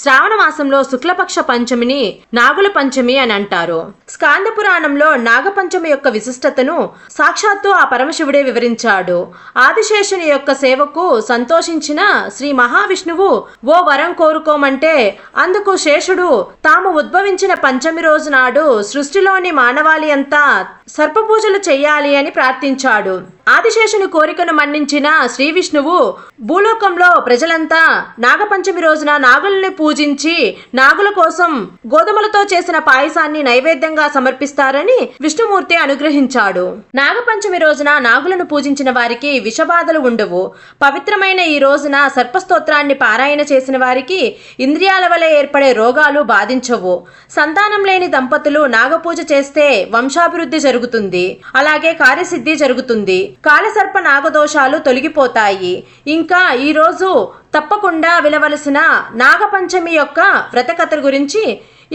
శ్రావణ మాసంలో శుక్లపక్ష పంచమిని నాగుల పంచమి అని అంటారు. స్కాంద పురాణంలో నాగపంచమి యొక్క విశిష్టతను సాక్షాత్తు ఆ పరమశివుడే వివరించాడు. ఆదిశేషుని యొక్క సేవకు సంతోషించిన శ్రీ మహావిష్ణువు ఓ వరం కోరుకోమంటే అందుకు శేషుడు తాము ఉద్భవించిన పంచమి రోజు నాడు సృష్టిలోని మానవాళి అంతా సర్పపూజలు చెయ్యాలి అని ప్రార్థించాడు. ఆదిశేషుని కోరికను మన్నించిన శ్రీ విష్ణువు భూలోకంలో ప్రజలంతా నాగపంచమి రోజున నాగుల్ని పూజించి నాగుల కోసం గోధుమలతో చేసిన పాయసాన్ని నైవేద్యంగా సమర్పిస్తారని విష్ణుమూర్తి అనుగ్రహించాడు. నాగపంచమి రోజున నాగులను పూజించిన వారికి విషబాధలు ఉండవు. పవిత్రమైన ఈ రోజున సర్పస్తోత్రాన్ని పారాయణ చేసిన వారికి ఇంద్రియాల వల్ల ఏర్పడే రోగాలు బాధించవు. సంతానం లేని దంపతులు నాగపూజ చేస్తే వంశాభివృద్ధి జరుగుతుంది. అలాగే కార్యసిద్ధి జరుగుతుంది. కాలసర్ప నాగదోషాలు తొలగిపోతాయి. ఇంకా ఈరోజు తప్పకుండా వినవలసిన నాగపంచమి యొక్క వ్రతకథ గురించి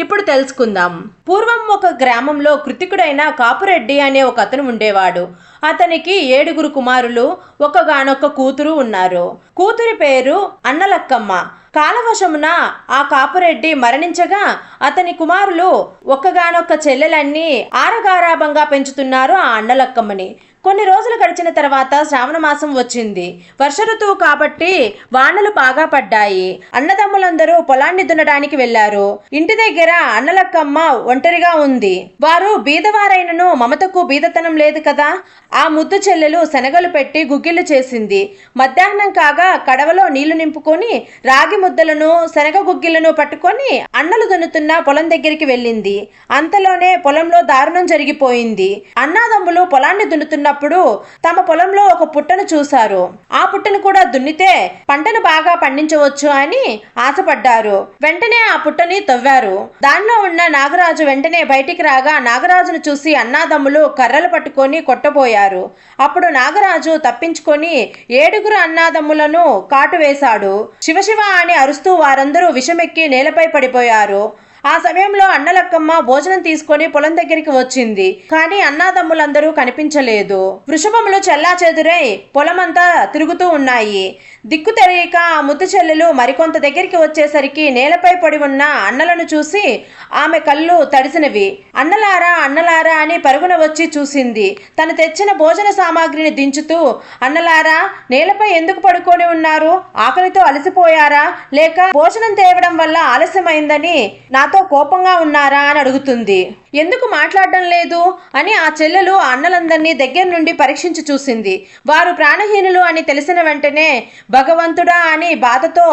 ఇప్పుడు తెలుసుకుందాం. పూర్వం ఒక గ్రామంలో కృతికుడైన కాపురెడ్డి అనే ఒక అతను ఉండేవాడు. అతనికి ఏడుగురు కుమారులు ఒకగానొక్క కూతురు ఉన్నారు. కూతురి పేరు అన్నలక్కమ్మ. కాలవశమున ఆ కాపురెడ్డి మరణించగా అతని కుమారులు ఒక్కగానొక్క చెల్లెలన్నీ ఆరగారాభంగా పెంచుతున్నారు ఆ అన్నలక్కమ్మని. కొన్ని రోజులు గడిచిన తర్వాత శ్రావణ మాసం వచ్చింది. వర్ష ఋతువు కాబట్టి వానలు బాగా పడ్డాయి. అన్నదమ్ములందరూ పొలాన్ని దున్నడానికి వెళ్ళారు ఇంటి దగ్గర అన్నలక్కమ్మ ఒంటరిగా ఉంది. వారు బీదవారైనను మమతకు బీదతనం లేదు కదా? ఆ ముద్దు చెల్లెలు శనగలు పెట్టి గుగ్గిళ్ళు చేసింది. మధ్యాహ్నం కాగా కడవలో నీళ్ళు నింపుకొని రాగి ముద్దలను శనగ గుగ్గిళ్ళను పట్టుకొని అన్నలు దున్నుతున్న పొలం దగ్గరికి వెళ్ళింది. అంతలోనే పొలంలో దారుణం జరిగిపోయింది. అన్నాదమ్ములు పొలాన్ని దున్నుతున్న చేస్తున్నప్పుడు తమ పొలంలో ఒక పుట్టను చూశారు. ఆ పుట్టను కూడా దున్నితే పంటను బాగా పండించవచ్చు అని ఆశపడ్డారు. వెంటనే ఆ పుట్టని తవ్వారు. దానిలో ఉన్న నాగరాజు వెంటనే బయటికి రాగా నాగరాజును చూసి అన్నాదమ్ములు కర్రలు పట్టుకొని కొట్టబోయారు. అప్పుడు నాగరాజు తప్పించుకొని ఏడుగురు అన్నాదమ్ములను కాటు వేశాడు. శివశివ అని అరుస్తూ వారందరూ విషమెక్కి నేలపై పడిపోయారు. ఆ సమయంలో అన్నలక్కమ్మ భోజనం తీసుకొని పొలం దగ్గరికి వచ్చింది. కానీ అన్నాదమ్ములందరూ కనిపించలేదు. వృషభములు చెల్లా చెదురై పొలమంతా తిరుగుతూ ఉన్నాయి. దిక్కు తెలియక ఆ ముద్దు చెల్లెలు మరికొంత దగ్గరికి వచ్చేసరికి నేలపై పడి ఉన్న అన్నలను చూసి ఆమె కళ్ళు తడిసినవి. అన్నలారా అన్నలారా అని పరుగున వచ్చి చూసింది. తను తెచ్చిన భోజన సామాగ్రిని దించుతూ అన్నలారా నేలపై ఎందుకు పడుకొని ఉన్నారు? ఆకలితో అలసిపోయారా? లేక భోజనం తేవడం వల్ల ఆలస్యమైందని నాతో కోపంగా ఉన్నారా అని అడుగుతుంది. ఎందుకు మాట్లాడడం లేదు అని ఆ చెల్లెలు అన్నలందరినీ దగ్గర నుండి పరీక్షించి చూసింది. వారు ప్రాణహీనులు అని తెలిసిన వెంటనే భగవంతుడా అని బాధతో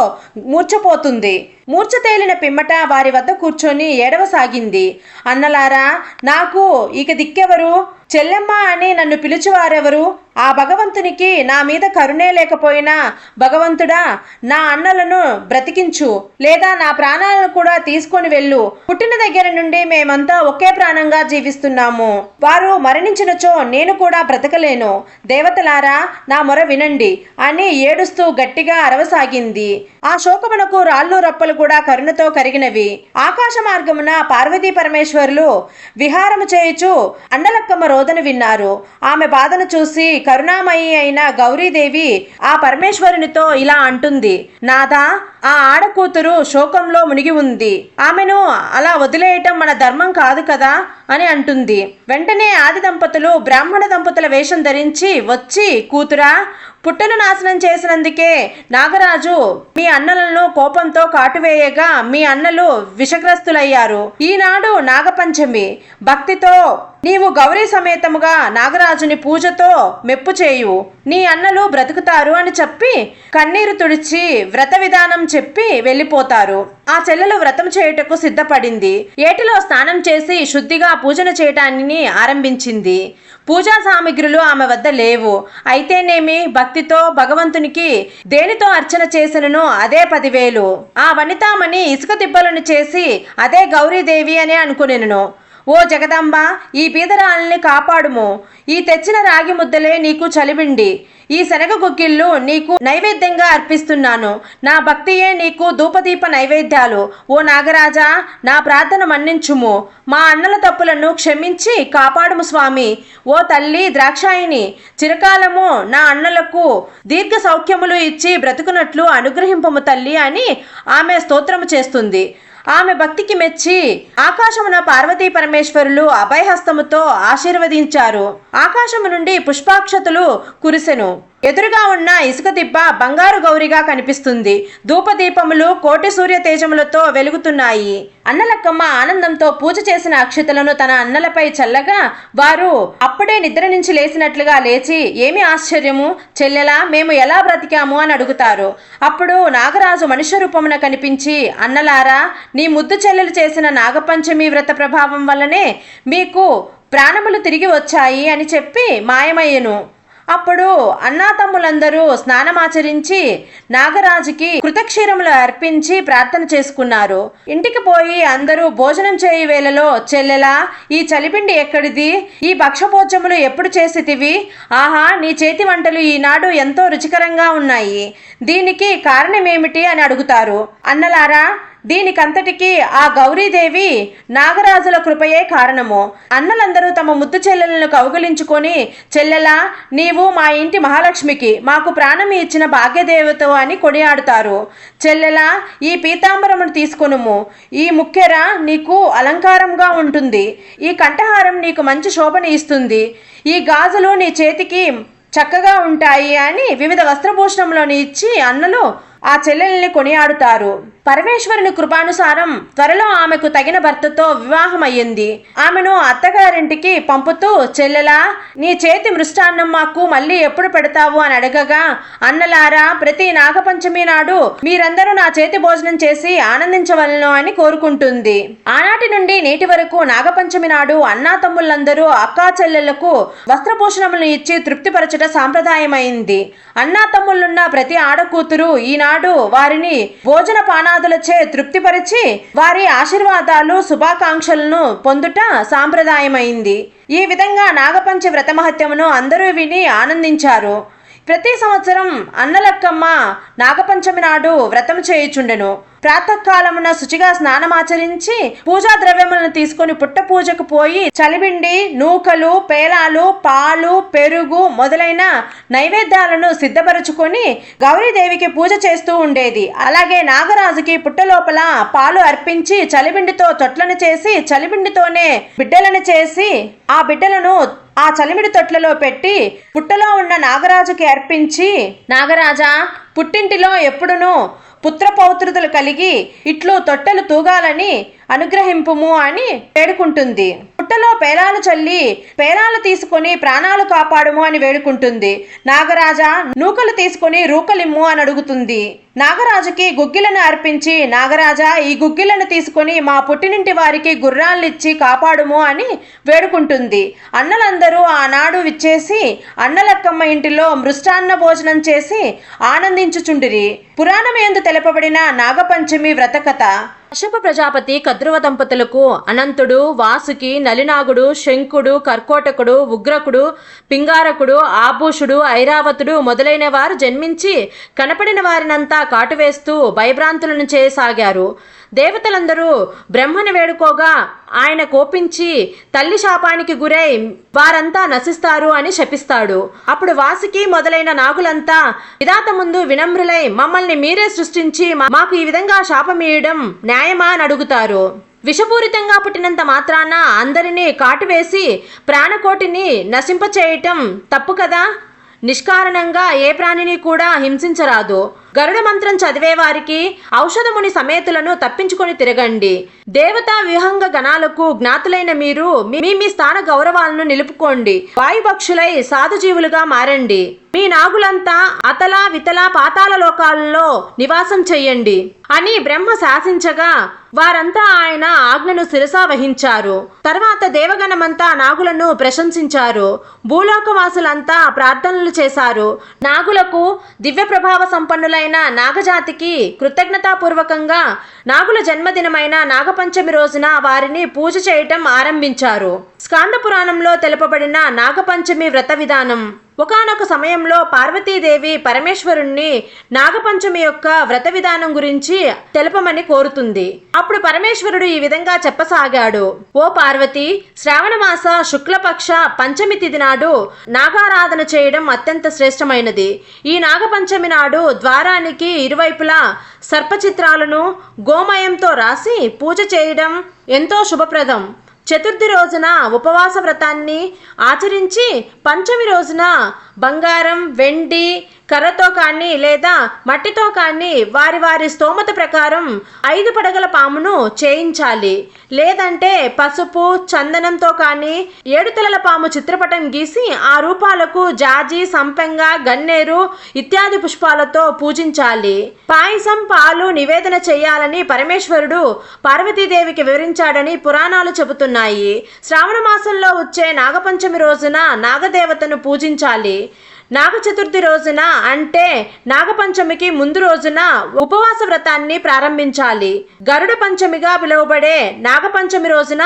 మూర్చపోతుంది మూర్ఛ తేలిన పిమ్మట వారి వద్ద కూర్చొని ఏడవసాగింది. అన్నలారా నాకు ఇక దిక్కెవరు? చెల్లెమ్మ అని నన్ను పిలిచేవారెవరు? ఆ భగవంతునికి నా మీద కరుణే లేకపోయినా భగవంతుడా నా అన్నలను బ్రతికించు లేదా నా ప్రాణాలను కూడా తీసుకొని వెళ్ళు. పుట్టిన దగ్గర నుండి మేమంతా ఒకే ప్రాణంగా జీవిస్తున్నాము. వారు మరణించినచో నేను కూడా బ్రతకలేను. దేవతలారా నా మొర వినండి అని ఏడుస్తూ గట్టిగా అరవసాగింది. ఆ శోకమునకు రాళ్ళు రప్పలు కూడా కరుణతో కరిగినవి. ఆకాశ మార్గమున పార్వతీ పరమేశ్వరులు విహారము చేయుచు అన్నలక్కమ్మ రోదన విన్నారు. ఆమె బాధను చూసి కరుణామయి అయిన గౌరీదేవి ఆ పరమేశ్వరునితో ఇలా అంటుంది నాదా ఆ ఆడకూతురు శోకంలో మునిగి ఉంది. ఆమెను అలా వదిలేయటం మన ధర్మం కాదు కదా? అని అంటుంది. వెంటనే ఆది దంపతులు బ్రాహ్మణ దంపతుల వేషం ధరించి వచ్చి కూతురా పుట్టను నాశనం చేసినందుకే నాగరాజు మీ అన్నలను కోపంతో కాటువేయగా మీ అన్నలు విషగ్రస్తులయ్యారు. ఈనాడు నాగపంచమి. భక్తితో నీవు గౌరీ సమేతముగా నాగరాజుని పూజతో మెప్పు చేయు. నీ అన్నలు బ్రతుకుతారు అని చెప్పి కన్నీరు తుడిచి వ్రత విధానం చెప్పి వెళ్ళిపోతారు. ఆ చెల్లెలు వ్రతం చేయుటకు సిద్ధపడింది. ఏటిలో స్నానం చేసి శుద్ధిగా పూజన చేయటాన్ని ఆరంభించింది. పూజా సామగ్రులు ఆమె వద్ద లేవు. అయితేనేమి? భక్తితో భగవంతునికి దేనితో అర్చన చేసినను అదే పదివేలు. ఆ వనితామణి ఇసుక దిబ్బలను చేసి అదే గౌరీదేవి అని అనుకునేను. ఓ జగదంబ ఈ పీదరాల్ని కాపాడుము. ఈ తెచ్చిన రాగి ముద్దలే నీకు చలివిండి. ఈ శనగ గుగ్గిళ్ళు నీకు నైవేద్యంగా అర్పిస్తున్నాను. నా భక్తియే నీకు ధూపదీప నైవేద్యాలు. ఓ నాగరాజా నా ప్రార్థన మన్నించుము. మా అన్నల తప్పులను క్షమించి కాపాడుము స్వామి. ఓ తల్లి ద్రాక్షాయిని చిరకాలము నా అన్నలకు దీర్ఘ సౌఖ్యములు ఇచ్చి బ్రతుకునట్లు అనుగ్రహింపము తల్లి అని ఆమె స్తోత్రము చేస్తుంది. ఆమె భక్తికి మెచ్చి ఆకాశమున పార్వతీ పరమేశ్వరులు అభయహస్తముతో ఆశీర్వదించారు. ఆకాశము నుండి పుష్పాక్షతులు కురిసెను. ఎదురుగా ఉన్న ఇసుక దిబ్బ బంగారు గౌరిగా కనిపిస్తుంది. ధూపదీపములు కోటి సూర్య తేజములతో వెలుగుతున్నాయి. అన్నలక్కమ్మ ఆనందంతో పూజ చేసిన అక్షతలను తన అన్నలపై చల్లగా వారు అప్పుడే నిద్ర నుంచి లేచినట్లుగా లేచి ఏమి ఆశ్చర్యము? చెల్లెలా మేము ఎలా బ్రతికాము? అని అడుగుతారు. అప్పుడు నాగరాజు మనుష్య రూపమున కనిపించి అన్నలారా నీ ముద్దు చెల్లెలు చేసిన నాగపంచమి వ్రత ప్రభావం వల్లనే మీకు ప్రాణములు తిరిగి వచ్చాయి అని చెప్పి మాయమయ్యను. అప్పుడు అన్నాతమ్ములందరూ స్నానమాచరించి నాగరాజుకి కృతక్షీరములు అర్పించి ప్రార్థన చేసుకున్నారు. ఇంటికి పోయి అందరూ భోజనం చేయి వేళలో చెల్లెలా ఈ చలిపిండి ఎక్కడిది? ఈ భక్షభోజములు ఎప్పుడు చేసితివి? ఆహా నీ చేతి వంటలు ఈనాడు ఎంతో రుచికరంగా ఉన్నాయి. దీనికి కారణమేమిటి? అని అడుగుతారు. అన్నలారా దీనికంతటికి ఆ గౌరీదేవి నాగరాజుల కృపయే కారణము. అన్నలందరూ తమ ముద్దు చెల్లెలను కౌగిలించుకొని చెల్లెలా నీవు మా ఇంటి మహాలక్ష్మికి మాకు ప్రాణం ఇచ్చిన భాగ్యదేవత అని కొనియాడుతారు. చెల్లెలా ఈ పీతాంబరమును తీసుకొనుము. ఈ ముక్కెర నీకు అలంకారంగా ఉంటుంది. ఈ కంఠహారం నీకు మంచి శోభని ఇస్తుంది. ఈ గాజులు నీ చేతికి చక్కగా ఉంటాయి అని వివిధ వస్త్రభూషణంలోని ఇచ్చి అన్నలు ఆ చెల్లెల్ని కొనియాడుతారు. పరమేశ్వరుని కృపానుసారం త్వరలో ఆమెకు తగిన భర్తతో వివాహమయ్యింది. ఆమెను అత్తగారింటికి పంపుతూ చెల్లెలా నీ చేతి మృష్టాన్నం మాకు మళ్ళీ ఎప్పుడు పెడతావు? అని అడగగా అన్నలారా ప్రతి నాగపంచమి నాడు మీరందరూ నా చేతి భోజనం చేసి ఆనందించవలను అని కోరుకుంటుంది. ఆనాటి నుండి నేటి వరకు నాగపంచమి నాడు అన్నా తమ్ముళ్ళందరూ అక్కా చెల్లెళ్ళకు వస్త్రభూషణములను ఇచ్చి తృప్తిపరచట సాంప్రదాయమైంది. అన్నా తమ్ముళ్ళున్న ప్రతి ఆడకూతురు ఈనాడు వారిని భోజన పానాదులచే తృప్తిపరిచి వారి ఆశీర్వాదాలు శుభాకాంక్షలను పొందుట సాంప్రదాయమైంది. ఈ విధంగా నాగపంచ వ్రత మహత్యమును అందరూ విని ఆనందించారు. ప్రతి సంవత్సరం అన్నలక్కమ్మ నాగపంచమి నాడు వ్రతం చేయుచుండెను. ప్రాతకాలమున శుచిగా స్నానమాచరించి పూజా ద్రవ్యములను తీసుకొని పుట్ట పూజకు పోయి చలిబిండి నూకలు పేలాలు పాలు పెరుగు మొదలైన నైవేద్యాలను సిద్ధపరచుకొని గౌరీదేవికి పూజ చేస్తూ ఉండేది. అలాగే నాగరాజుకి పుట్టలోపల పాలు అర్పించి చలిబిండితో తొట్లను చేసి చలిబిండితోనే బిడ్డలను చేసి ఆ బిడ్డలను ఆ చలిమిడి తొట్లలో పెట్టి పుట్టలో ఉన్న నాగరాజుకి అర్పించి నాగరాజా పుట్టింటిలో ఎప్పుడునూ పుత్రపౌత్రుతులు కలిగి ఇట్లు తొట్టెలు తూగాలని అనుగ్రహింపుము అని వేడుకుంటుంది. పుట్టలో పేలాలు చల్లి పేలాలు తీసుకొని ప్రాణాలు కాపాడుము అని వేడుకుంటుంది. నాగరాజా నూకలు తీసుకొని రూకలిమ్ము అని అడుగుతుంది. నాగరాజుకి గుగ్గిలను అర్పించి నాగరాజా ఈ గుగ్గిలను తీసుకొని మా పుట్టినింటి వారికి గుర్రాలిచ్చి కాపాడుము అని వేడుకుంటుంది. అన్నలందరూ ఆనాడు విచ్చేసి అన్నలక్కమ్మ ఇంటిలో మృష్టాన్న భోజనం చేసి ఆనందించుచుండిరి. పురాణమేందు తెలపబడిన నాగపంచమి వ్రతకథ. కశ్యప ప్రజాపతి కద్రువ దంపతులకు అనంతుడు వాసుకి నలినాగుడు శంకుడు కర్కోటకుడు ఉగ్రకుడు పింగారకుడు ఆభూషుడు ఐరావతుడు మొదలైన వారు జన్మించి కనపడిన వారినంతా కాటువేస్తూ భయభ్రాంతులను చేయసాగారు. దేవతలందరూ బ్రహ్మని వేడుకోగా ఆయన కోపించి తల్లి శాపానికి గురై వారంతా నశిస్తారు అని శపిస్తాడు. అప్పుడు వాసుకి మొదలైన నాగులంతా విధాత ముందు వినమ్రులై మమ్మల్ని మీరే సృష్టించి మాకు ఈ విధంగా శాపమీయడం న్యాయమా అని అడుగుతారు. విషపూరితంగా పుట్టినంత మాత్రాన అందరినీ కాటువేసి ప్రాణకోటిని నశింపచేయటం తప్పు కదా? నిష్కారణంగా ఏ ప్రాణిని కూడా హింసించరాదు. గరుడ మంత్రం చదివే వారికి ఔషధముని సమేతులను తప్పించుకొని తిరగండి. దేవతా విహంగ గణాలకు జ్ఞాతులైన మీరు మీ మీ స్థాన గౌరవాలను నిలుపుకోండి. వాయుపక్షులై సాధుజీవులుగా మారండి. మీ నాగులంతా అతల వితల పాతాల లోకాలలో నివాసం చెయ్యండి. అని బ్రహ్మ శాసించగా వారంతా ఆయన ఆజ్ఞను శిరసా వహించారు. తర్వాత దేవగణమంతా నాగులను ప్రశంసించారు. భూలోకవాసులంతా ప్రార్థనలు చేశారు. నాగులకు దివ్య ప్రభావ సంపన్నుల నాగులైన నాగజాతికి కృతజ్ఞతాపూర్వకంగా నాగుల జన్మదినమైన నాగపంచమి రోజున వారిని పూజ చేయటం ఆరంభించారు. స్కాండ పురాణంలో తెలుపబడిన నాగపంచమి వ్రత విధానం. ఒకానొక సమయంలో పార్వతీదేవి పరమేశ్వరుణ్ణి నాగపంచమి యొక్క వ్రత విధానం గురించి తెలపమని కోరుతుంది. అప్పుడు పరమేశ్వరుడు ఈ విధంగా చెప్పసాగాడు. ఓ పార్వతి శ్రావణమాస శుక్లపక్ష పంచమి తిథి నాడు నాగారాధన చేయడం అత్యంత శ్రేష్టమైనది. ఈ నాగపంచమి నాడు ద్వారానికి ఇరువైపులా సర్పచిత్రాలను గోమయంతో రాసి పూజ చేయడం ఎంతో శుభప్రదం. చతుర్థి రోజున ఉపవాస వ్రతాన్ని ఆచరించి పంచమి రోజున బంగారం వెండి కర్రతో కానీ లేదా మట్టితో కానీ వారి వారి స్తోమత ప్రకారం ఐదు పడగల పామును చేయించాలి. లేదంటే పసుపు చందనంతో కానీ ఏడుతల పాము చిత్రపటం గీసి ఆ రూపాలకు జాజి సంపెంగ గన్నేరు ఇత్యాది పుష్పాలతో పూజించాలి. పాయసం పాలు నివేదన చేయాలని పరమేశ్వరుడు పార్వతీదేవికి వివరించాడని పురాణాలు చెబుతున్నాయి. శ్రావణ మాసంలో వచ్చే నాగపంచమి రోజున నాగదేవతను పూజించాలి. నాగ చతుర్థి రోజున అంటే నాగపంచమికి ముందు రోజున ఉపవాస వ్రతాన్ని ప్రారంభించాలి. గరుడ పంచమిగా పిలువబడే నాగపంచమి రోజున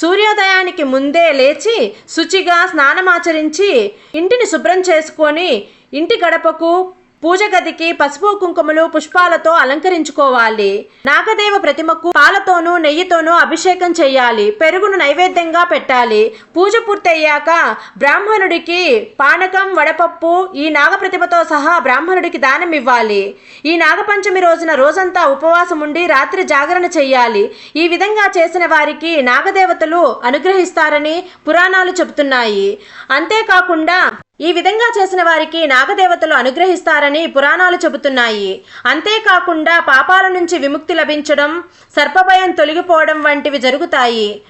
సూర్యోదయానికి ముందే లేచి శుచిగా స్నానమాచరించి ఇంటిని శుభ్రం చేసుకొని ఇంటి గడపకు పూజ గదికి పసుపు కుంకుమలు పుష్పాలతో అలంకరించుకోవాలి. నాగదేవ ప్రతిమకు పాలతోనూ నెయ్యితోనూ అభిషేకం చేయాలి. పెరుగును నైవేద్యంగా పెట్టాలి. పూజ పూర్తయ్యాక బ్రాహ్మణుడికి పానకం వడపప్పు ఈ నాగ ప్రతిమతో సహా బ్రాహ్మణుడికి దానం ఇవ్వాలి. ఈ నాగపంచమి రోజున రోజంతా ఉపవాసం ఉండి రాత్రి జాగరణ చేయాలి ఈ విధంగా చేసిన వారికి నాగదేవతలు అనుగ్రహిస్తారని పురాణాలు చెబుతున్నాయి. అంతేకాకుండా ఈ విధంగా చేసిన వారికి నాగదేవతలు అనుగ్రహిస్తారని పురాణాలు చెబుతున్నాయి. అంతేకాకుండా పాపాల నుంచి విముక్తి లభించడం సర్పభయం తొలగిపోవడం వంటివి జరుగుతాయి.